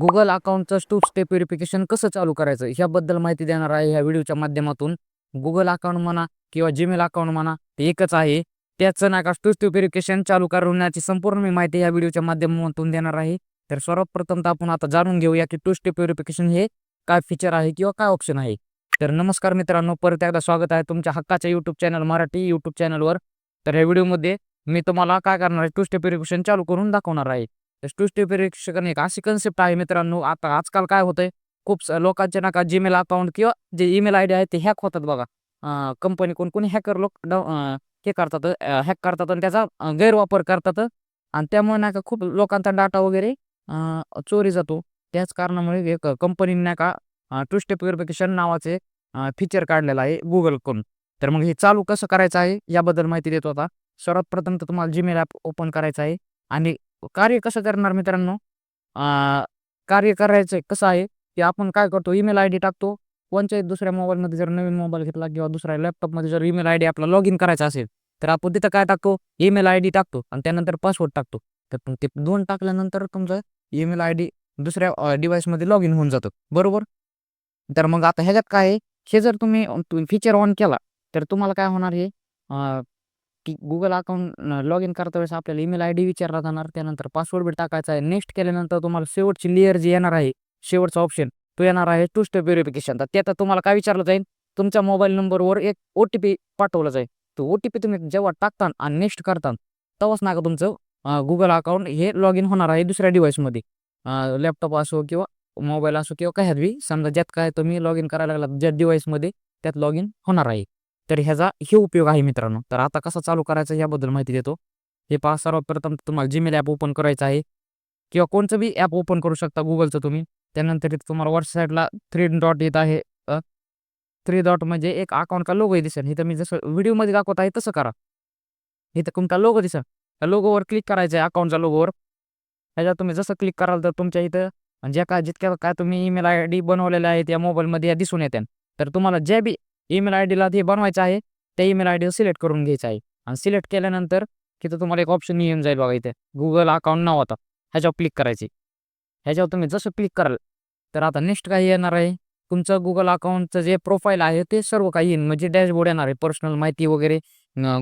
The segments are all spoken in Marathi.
गुगल अकाउंटचं टू स्टेप व्हेरिफिकेशन कसं चालू करायचं? ह्याबद्दल माहिती देणार आहे ह्या व्हिडिओच्या माध्यमातून. गुगल अकाउंट म्हणा किंवा जीमेल अकाउंट म्हणा ते एकच आहे. त्याचं नाही का टू स्टेप व्हेरिफिकेशन चालू करण्याची संपूर्ण मी माहिती ह्या व्हिडिओच्या माध्यमातून देणार आहे. तर सर्वप्रथम तर आपण आता जाणून घेऊया की टू स्टेप व्हेरिफिकेशन हे काय फीचर आहे किंवा काय ऑप्शन आहे. तर नमस्कार मित्रांनो परत एकदा स्वागत आहे तुमच्या हक्काच्या यूट्यूब चॅनल मराठी यूट्यूब चॅनलवर तर ह्या व्हिडिओमध्ये मी तुम्हाला काय करणार आहे टू स्टेप व्हेरिफिकेशन चालू करून दाखवणार आहे. टू स्टेप व्हेरिफिकेशन एक अशी कन्सेप्ट आहे मित्रांनो. आता आजकाल काय होतंय? खूप लोकांचे नाका जीमेल अकाउंट किंवा जे ईमेल आय डी आहे ते हॅक होतात बघा. कंपनी कोण कोणी हॅकर लोक हे करतात हॅक करतात आणि त्याचा गैरवापर करतात. आणि त्यामुळे नाही का खूप लोकांचा डाटा वगैरे चोरी जातो. त्याच कारणामुळे एक कंपनीने नाही का टू स्टेप व्हेरिफिकेशन नावाचे फीचर काढलेलं आहे गुगलकडून तर मग हे चालू कसं करायचं आहे? याबद्दल माहिती देतो आता. सर्वात प्रथम तर तुम्हाला जीमेल ॲप ओपन करायचं आहे. आणि कार्य कसं करणार मित्रांनो? कार्य करायचं कसं आहे? की आपण काय करतो? ईमेल आय डी टाकतो. कोणत्याही दुसऱ्या मोबाईलमध्ये जर नवीन मोबाईल घेतला किंवा दुसऱ्या लॅपटॉपमध्ये जर ईमेल आय डी आपला लॉग इन करायचा असेल तर आपण तिथं काय टाकतो? ईमेल आय डी टाकतो आणि त्यानंतर पासवर्ड टाकतो. तर मग ते दोन टाकल्यानंतर तुमचं ईमेल आय डी दुसऱ्या डिव्हाइसमध्ये लॉग इन होऊन जातं. बरोबर? तर मग आता ह्याच्यात काय आहे? हे जर तुम्ही फीचर ऑन केला तर तुम्हाला काय होणार हे? की गुगल अकाउंट लॉग इन करता वेळेस आपल्याला ईमेल आय डी विचारला जाणार. त्यानंतर पासवर्ड बी टाकायचा आहे. नेक्स्ट केल्यानंतर तुम्हाला शेवटची लेअर जी येणार आहे शेवटचा ऑप्शन तो येणार आहे टू स्टेप व्हेरिफिकेशन तर त्यात तुम्हाला काय विचारलं जाईल? तुमच्या मोबाईल नंबरवर एक ओ टी पी पाठवलं जाईल. तो ओ टी पी तुम्ही जेव्हा टाकता आणि नेक्स्ट करता तेव्हाच ना का तुमचं गुगल अकाउंट हे लॉग इन होणार आहे दुसऱ्या डिव्हाइसमध्ये लॅपटॉप असो किंवा मोबाईल असो किंवा काय बी. समजा ज्यात काय तुम्ही लॉग इन करायला लागला ज्या डिव्हाइसमध्ये त्यात लॉग इन होणार आहे. तर ह्याचा हे उपयोग आहे मित्रांनो. तर आता कसं चालू करायचं याबद्दल माहिती देतो. हे पहा सर्वप्रथम तुम्हाला जीमेल ॲप ओपन करायचं आहे. किंवा कोणचं बी ॲप ओपन करू शकता गुगलचं तुम्ही. त्यानंतर इथं तुम्हाला वर साईडला थ्री डॉट येत आहे. थ्री डॉट म्हणजे एक अकाउंट का लोगो दिसेल. इथं मी जसं व्हिडिओमध्ये दाखवत आहे तसं करा. इथं तुमचा लोगो दिसेल. त्या लोगोवर क्लिक करायचं आहे अकाउंटच्या लोगोवर ह्याच्यात तुम्ही जसं क्लिक कराल तर तुमच्या इथं ज्या काय जितक्या काय तुम्ही ईमेल आय डी बनवलेल्या आहेत या मोबाईलमध्ये या दिसून येत्या. तर तुम्हाला ज्या बी ईमेल आय डीला ते बनवायचं आहे. त्या ईमेल आय डी सिलेक्ट करून घ्यायचं आहे. आणि सिलेक्ट केल्यानंतर तिथं तुम्हाला एक ऑप्शन येऊन जाईल बघा इथे. गुगल अकाउंट नाव आता. ह्याच्यावर क्लिक करायची. ह्याच्यावर तुम्ही जसं क्लिक कराल तर आता नेक्स्ट काही येणार आहे? तुमचं गुगल अकाउंटचं जे प्रोफाईल आहे ते सर्व काही येईल म्हणजे डॅशबोर्ड येणार आहे. पर्सनल माहिती वगैरे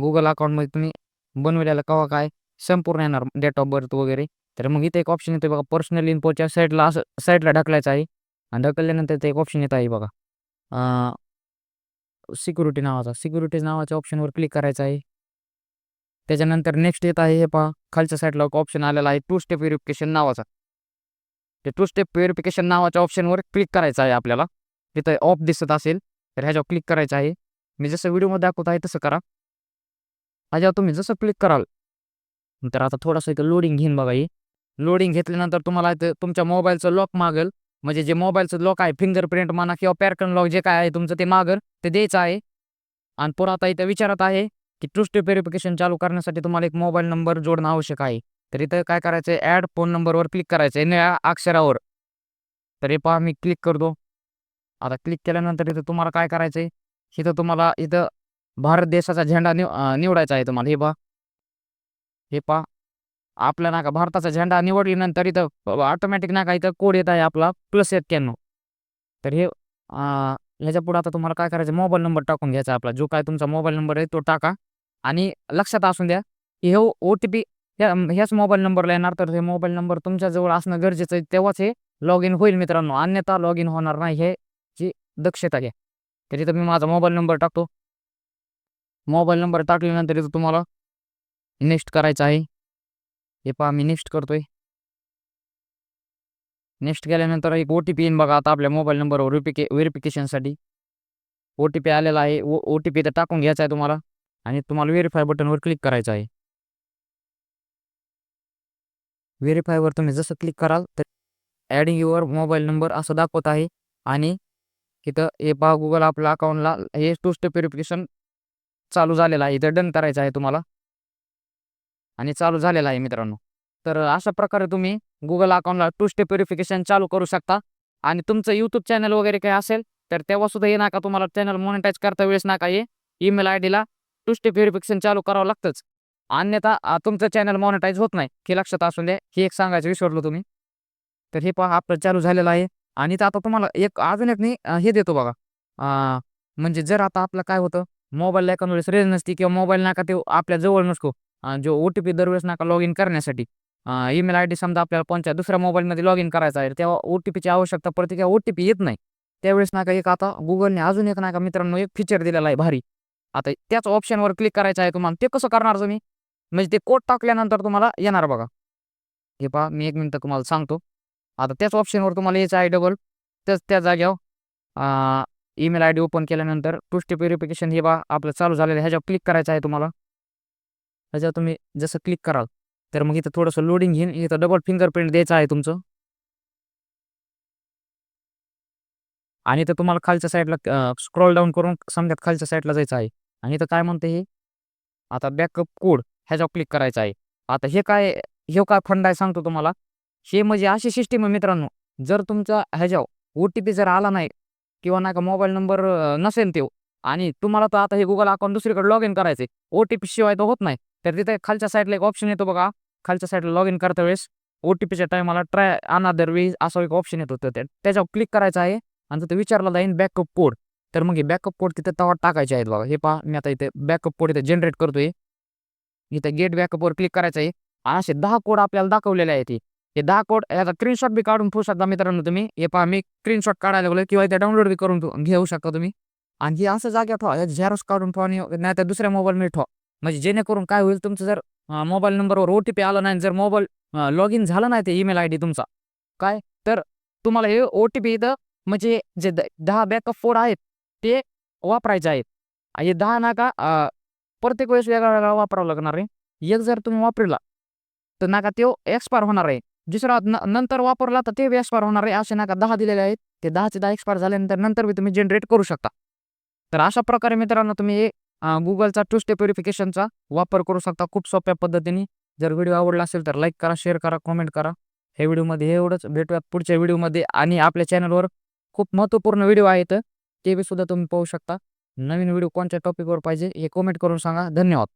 गुगल अकाउंटमध्ये तुम्ही बनवलेलं कवा काय संपूर्ण येणार. डेट ऑफ बर्थ वगैरे. तर मग इथे एक ऑप्शन येतो बघा. पर्सनल इन्फोच्या साईडला असं साईडला ढकलायचं आहे. आणि ढकलल्यानंतर ते एक ऑप्शन येत आहे बघा. सिक्युरिटी नावाचा. सिक्युरिटी नावाच्या ऑप्शनवर क्लिक करायचं आहे. त्याच्यानंतर नेक्स्ट येत आहे हे पहा. खालच्या साईडला एक ऑप्शन आलेला आहे टू स्टेप व्हेरिफिकेशन नावाचा. ते टू स्टेप व्हेरिफिकेशन नावाच्या ऑप्शनवर क्लिक करायचं आहे आपल्याला. तिथं ऑफ दिसत असेल तर ह्याच्यावर क्लिक करायचं आहे. मी जसं व्हिडिओमध्ये दाखवत आहे तसं करा. ह्याच्यावर तुम्ही जसं क्लिक कराल. तर आता थोडंसं इथं लोडिंग घेईन बघा हे. लोडिंग घेतल्यानंतर तुम्हाला इथं तुमच्या मोबाईलचं लॉक मागेल. म्हणजे जे मोबाईलचं लॉक आहे फिंगरप्रिंट म्हणा किंवा पॅरकन लॉक जे काय आहे तुमचं ते मागर ते द्यायचं आहे. आणि पुन्हा आता इथं विचारत आहे की टू स्टेप व्हेरिफिकेशन चालू करण्यासाठी तुम्हाला एक मोबाईल नंबर जोडणं आवश्यक आहे. तर इथं काय करायचं आहे ॲड फोन नंबरवर क्लिक करायचं आहे निळ्या अक्षरावर. तर हे पहा मी क्लिक करतो. आता क्लिक केल्यानंतर इथं तुम्हाला काय करायचं आहे इथं तुम्हाला इथं भारत देशाचा झेंडा निव निवडायचा आहे तुम्हाला. हे पहा. हे पहा. आपला ना का भारताचा झेंडा निवडल्यानंतर इथं ऑटोमॅटिक ना का इथं कोड येत आहे आपला प्लस एक्क्याण्णव. तर हे ह्याच्या पुढे आता तुम्हाला काय करायचं मोबाईल नंबर टाकून घ्यायचा आपला. जो काय तुमचा मोबाईल नंबर आहे तो टाका. आणि लक्षात असून द्या की हे ओ टी पी ह्याच मोबाईल नंबरला येणार. तर हे मोबाईल नंबर तुमच्याजवळ असणं गरजेचं आहे. तेव्हाच हे लॉग इन होईल मित्रांनो. अन्यथा लॉग इन होणार नाही हे ची दक्षता घ्या. तर इथं मी माझा मोबाईल नंबर टाकतो. मोबाईल नंबर टाकल्यानंतर इथं तुम्हाला नेक्स्ट करायचं आहे. हे पहा मी नेक्स्ट करतोय. नेक्स्ट केल्यानंतर एक ओ टी पी येईन बघा आता आपल्या मोबाईल नंबरवर व्हेरिफिके व्हेरिफिकेशनसाठी ओ टी पी आलेला आहे ओ ओ टी पी तर टाकून घ्यायचा आहे तुम्हाला. आणि तुम्हाला व्हेरीफाय बटनवर क्लिक करायचं आहे. व्हेरीफायवर तुम्ही जसं क्लिक कराल तर ॲडिंग युअर मोबाईल नंबर असं दाखवत आहे. आणि इथं हे पहा गुगल आपल्या अकाउंटला हे टू स्टेप व्हेरिफिकेशन चालू झालेलं आहे. इथं डन करायचं आहे तुम्हाला. आणि चालू झालेला आहे मित्रांनो. तर अशा प्रकारे तुम्ही गुगल अकाउंटला टू स्टेप व्हेरिफिकेशन चालू करू शकता. आणि तुमचं यूट्यूब चॅनल वगैरे काही असेल तर तेव्हा सुद्धा हे नाका तुम्हाला चॅनल मॉनिटाईज करता वेळेस नाका हे. ईमेल आय डीला टू स्टेप व्हेरिफिकेशन चालू करावं लागतंच. अन्यथा तुमचं चॅनल मॉनिटाईज होत नाही हे लक्षात असून द्या. हे एक सांगायचं विसरलो तुम्ही. तर हे पहा आपलं चालू झालेलं आहे. आणि तर आता तुम्हाला एक अजून एक मी हे देतो बघा. म्हणजे जर आता आपलं काय होतं मोबाईल एखाद्या वेळेस रेंज नसती किंवा मोबाईल नाका ते आपल्या जवळ नसतो. जो ओ टी पी दरवेळेस नाका लॉग इन करण्यासाठी ईमेल आय डी समजा आपल्याला कोणत्या दुसऱ्या मोबाईलमध्ये लॉग इन करायचा आहे तेव्हा ओ टी पीची आवश्यकता पडते किंवा ओ टी पी येत नाही. त्यावेळेस नाका एक आता गुगलने अजून एक नाका मित्रांनो एक फीचर दिलेला आहे भारी. आता त्याच ऑप्शनवर क्लिक करायचं आहे तुम्हाला ते कसं करणार तुम्ही? म्हणजे ते कोड टाकल्यानंतर तुम्हाला येणार बघा. हे पहा मी एक मिनटं तुम्हाला सांगतो. आता त्याच ऑप्शनवर तुम्हाला यायचं आहे डबल त्याच त्या जाग्यावर ईमेल आय डी ओपन केल्यानंतर टू स्टेप व्हेरिफिकेशन हे बा आपलं चालू झालेलं ह्याच्यावर क्लिक करायचं आहे तुम्हाला. ह्याच्यावर तुम्ही जसं क्लिक कराल तर मग इथं थोडंसं लोडिंग घेईन. इथं डबल फिंगरप्रिंट द्यायचं आहे तुमचं. आणि इथं तुम्हाला खालच्या साईडला स्क्रोल डाऊन करून समजा खालच्या साईडला जायचं आहे. आणि इथं काय म्हणते हे? आता बॅकअप कोड ह्याच्यावर क्लिक करायचं आहे. आता हे काय हे काय फंड आहे सांगतो तुम्हाला. हे म्हणजे अशी सिस्टीम आहे मित्रांनो. जर तुमचा ह्याच्यावर ओ टी पी जर आला नाही किंवा नाही का मोबाईल नंबर नसेल तो. आणि तुम्हाला तर आता हे गुगल अकाउंट दुसरीकडे लॉग इन करायचे ओ टी पी शिवाय तर होत नाही. तर तिथे खालच्या साईडला एक ऑप्शन येतो बघा. खालच्या साईडला लॉग इन करता वेळेस ओ टी पीच्या टायमाला ट्राय अनादर वे असा एक ऑप्शन येतो तर त्याच्यावर क्लिक करायचं आहे आणि तिथे विचारला जाईन बॅकअप कोड तर मग हे बॅकअप कोड तिथे तवा टाकायचे आहेत बघा. हे पहा मी आता इथे बॅकअप कोड इथे जनरेट करतोय. इथे गेट बॅकअपवर क्लिक करायचं आहे. आणि असे दहा कोड आपल्याला दाखवलेले आहेत हे. दहा कोड याचा स्क्रीनशॉट बी काढून ठेवू शकता मित्रांनो तुम्ही. हे पहा मी स्क्रीनशॉट काढायला लागलो किंवा इथे डाउनलोड बी करून घेऊ शकता तुम्ही. आणि हे असं जागा ठेवा झेरॉक्स काढून ठेवा नाही तर दुसऱ्या मोबाईलमध्ये ठेवा. म्हणजे जेणेकरून काय होईल तुमचं जर मोबाईल नंबरवर ओ टी पी आला नाही जर मोबाईल लॉग इन झाला नाही ते ईमेल आय डी तुमचा काय? तर तुम्हाला हे ओ टी पी इथं म्हणजे जे दहा बॅकअप कोड आहेत ते वापरायचे आहेत. हे दहा नाका प्रत्येक वेळेस वेगळा वेगळा वापरावा लागणार आहे. एक जर तुम्ही वापरला तर नाका तो एक्सपायर होणार आहे. दुसरा नंतर वापरला तर ते एक्सपायर होणार आहे. असे नाका दहा दिलेले आहेत. ते दहाचे दहा एक्सपायर झाल्यानंतर नंतर बी तुम्ही जनरेट करू शकता. तर अशा प्रकारे मित्रांनो तुम्ही गुगलचा टू स्टेप व्हेरिफिकेशनचा वापर करू शकता खूप सोप्या पद्धतीने. जर व्हिडिओ आवडला असेल तर लाईक करा शेअर करा कमेंट करा. हे व्हिडिओमध्ये हे एवढंच. भेटूयात पुढच्या व्हिडिओमध्ये आणि आपल्या चॅनलवर खूप महत्त्वपूर्ण व्हिडिओ आहेत. ते बी सुद्धा तुम्ही पाहू शकता. नवीन व्हिडिओ कोणत्या टॉपिकवर पाहिजे हे कॉमेंट करून सांगा. धन्यवाद.